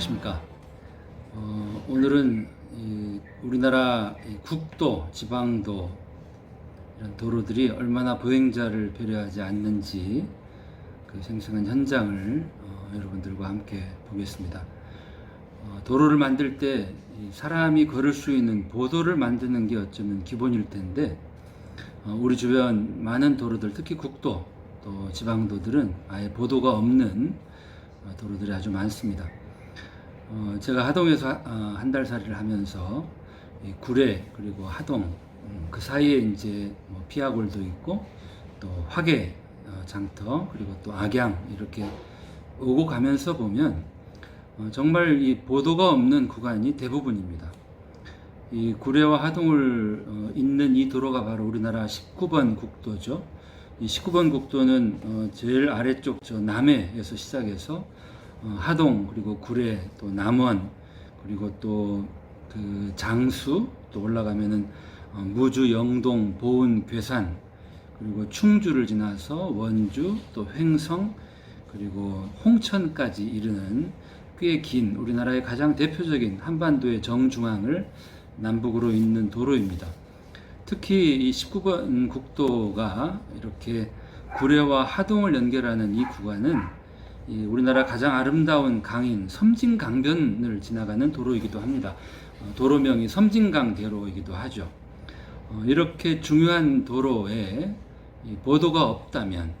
안녕하십니까. 어, 오늘은 이 우리나라 이 국도, 지방도 이런 도로들이 얼마나 보행자를 배려하지 않는지 그 생생한 현장을 어, 여러분들과 함께 보겠습니다. 어, 도로를 만들 때이 사람이 걸을 수 있는 보도를 만드는 게 어쩌면 기본일 텐데 어, 우리 주변 많은 도로들, 특히 국도 또 지방도들은 아예 보도가 없는 어, 도로들이 아주 많습니다. 어, 제가 하동에서 한달 살이를 하면서 이 구례 그리고 하동 음, 그 사이에 이제 뭐 피아골도 있고 또 화계 어, 장터 그리고 또 악양 이렇게 오고 가면서 보면 어, 정말 이 보도가 없는 구간이 대부분입니다. 이 구례와 하동을 어, 잇는 이 도로가 바로 우리나라 19번 국도죠. 이 19번 국도는 어, 제일 아래쪽 저 남해에서 시작해서 어, 하동 그리고 구례 또 남원 그리고 또 그 장수 또 올라가면은 어, 무주 영동 보은 괴산 그리고 충주를 지나서 원주 또 횡성 그리고 홍천까지 이르는 꽤 긴 우리나라의 가장 대표적인 한반도의 정중앙을 남북으로 잇는 도로입니다. 특히 이 19번 국도가 이렇게 구례와 하동을 연결하는 이 구간은 이 우리나라 가장 아름다운 강인 섬진강변을 지나가는 도로이기도 합니다. 어, 도로명이 섬진강대로이기도 하죠. 어, 이렇게 중요한 도로에 이 보도가 없다면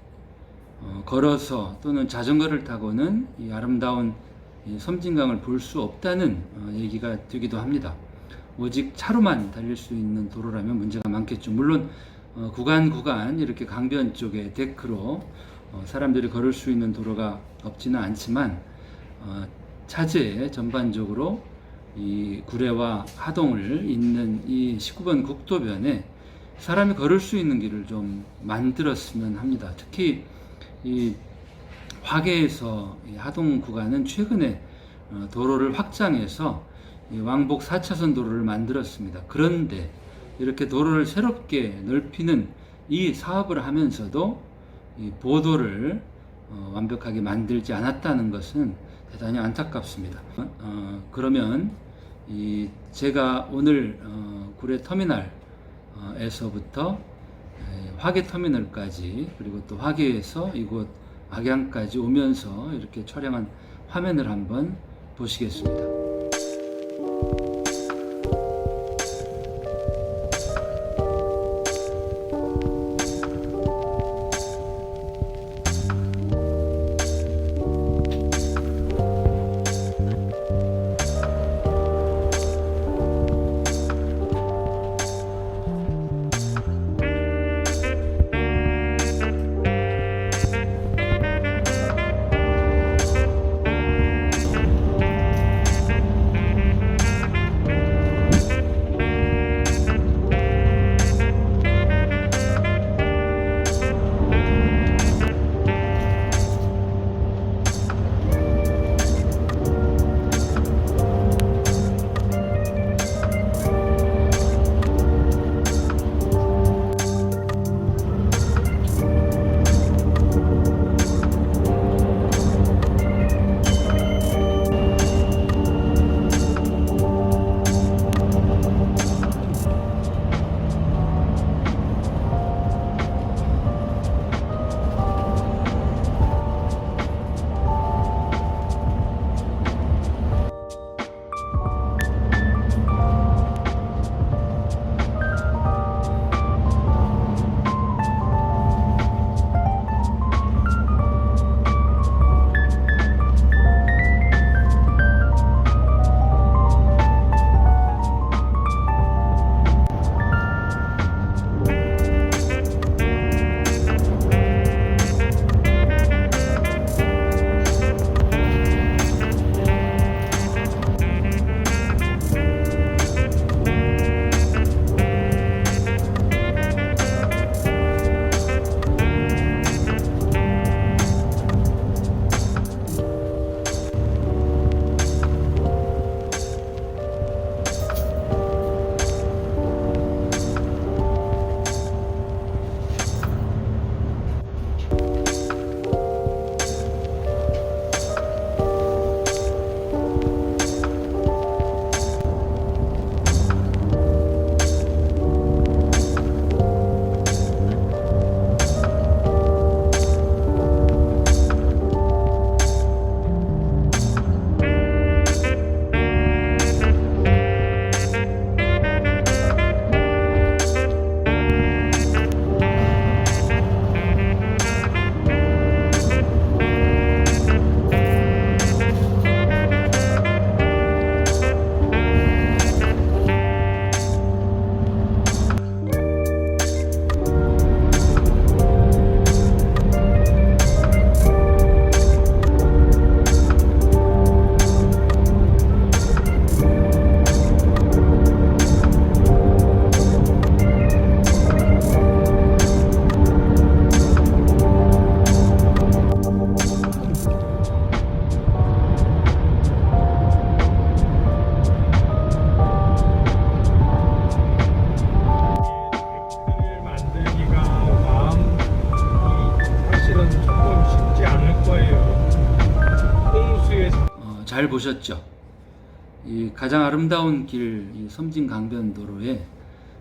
어, 걸어서 또는 자전거를 타고는 이 아름다운 이 섬진강을 볼 수 없다는 어, 얘기가 되기도 합니다. 오직 차로만 달릴 수 있는 도로라면 문제가 많겠죠. 물론 어, 구간 구간 이렇게 강변 쪽에 데크로 어, 사람들이 걸을 수 있는 도로가 없지는 않지만 어, 차제에 전반적으로 이 구례와 하동을 잇는 이 19번 국도변에 사람이 걸을 수 있는 길을 좀 만들었으면 합니다. 특히 이 화계에서 이 하동 구간은 최근에 어, 도로를 확장해서 이 왕복 4차선 도로를 만들었습니다. 그런데 이렇게 도로를 새롭게 넓히는 이 사업을 하면서도 이 보도를 어, 완벽하게 만들지 않았다는 것은 대단히 안타깝습니다. 어, 그러면 이 제가 오늘 어, 구례 터미널에서부터 에, 화계 터미널까지 그리고 또 화계에서 이곳 악양까지 오면서 이렇게 촬영한 화면을 한번 보시겠습니다. 잘 보셨죠? 이 가장 아름다운 길, 이 섬진 강변도로에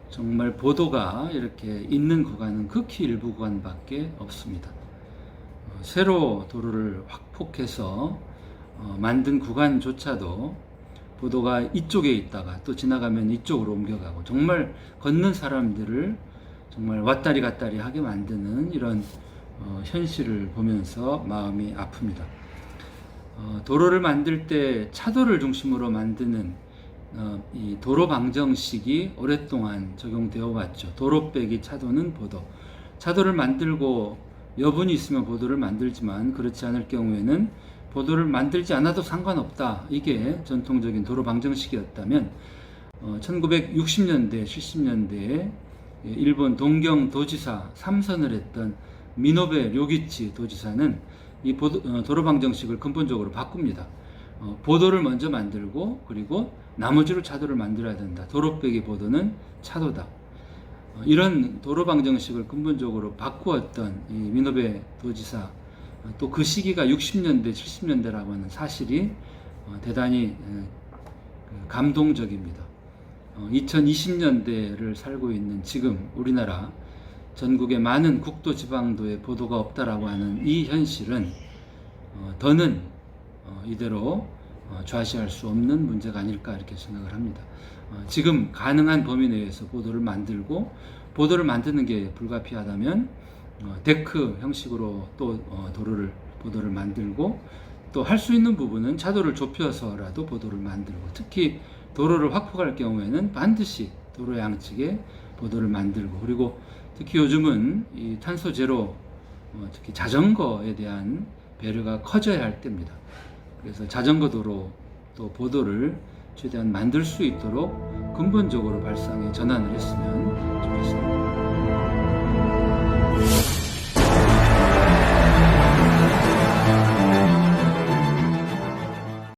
정말 보도가 이렇게 있는 구간은 극히 일부 구간밖에 없습니다. 어, 새로 도로를 확폭해서 어, 만든 구간조차도 보도가 이쪽에 있다가 또 지나가면 이쪽으로 옮겨가고 정말 걷는 사람들을 정말 왔다리 갔다리 하게 만드는 이런 어, 현실을 보면서 마음이 아픕니다. 어, 도로를 만들 때 차도를 중심으로 만드는 어, 이 도로 방정식이 오랫동안 적용되어 왔죠. 도로 빼기 차도는 보도. 차도를 만들고 여분이 있으면 보도를 만들지만 그렇지 않을 경우에는 보도를 만들지 않아도 상관없다. 이게 전통적인 도로 방정식이었다면 어, 1960년대, 70년대에 일본 동경 도지사 3선을 했던 미노베 료기치 도지사는 이 어, 도로 방정식을 근본적으로 바꿉니다. 어, 보도를 먼저 만들고 그리고 나머지로 차도를 만들어야 된다. 도로 빼기 보도는 차도다. 어, 이런 도로 방정식을 근본적으로 바꾸었던 이 미노베 도지사 또그 시기가 60년대, 70년대라고 하는 사실이 어, 대단히 에, 그 감동적입니다. 2020년대를 살고 있는 지금 우리나라 전국의 많은 국도 지방도에 보도가 없다라고 하는 이 현실은 어, 더는 어, 이대로 어, 좌시할 수 없는 문제가 아닐까 이렇게 생각을 합니다. 어, 지금 가능한 범위 내에서 보도를 만들고 보도를 만드는 게 불가피하다면 어, 데크 형식으로 또 어, 도로를 보도를 만들고 또 할 수 있는 부분은 차도를 좁혀서라도 보도를 만들고 특히 도로를 확보할 경우에는 반드시 도로 양측에 보도를 만들고 그리고 특히 요즘은 이 탄소 제로, 어, 특히 자전거에 대한 배려가 커져야 할 때입니다. 그래서 자전거 도로 또 보도를 최대한 만들 수 있도록 근본적으로 발상에 전환을 했으면 좋겠습니다.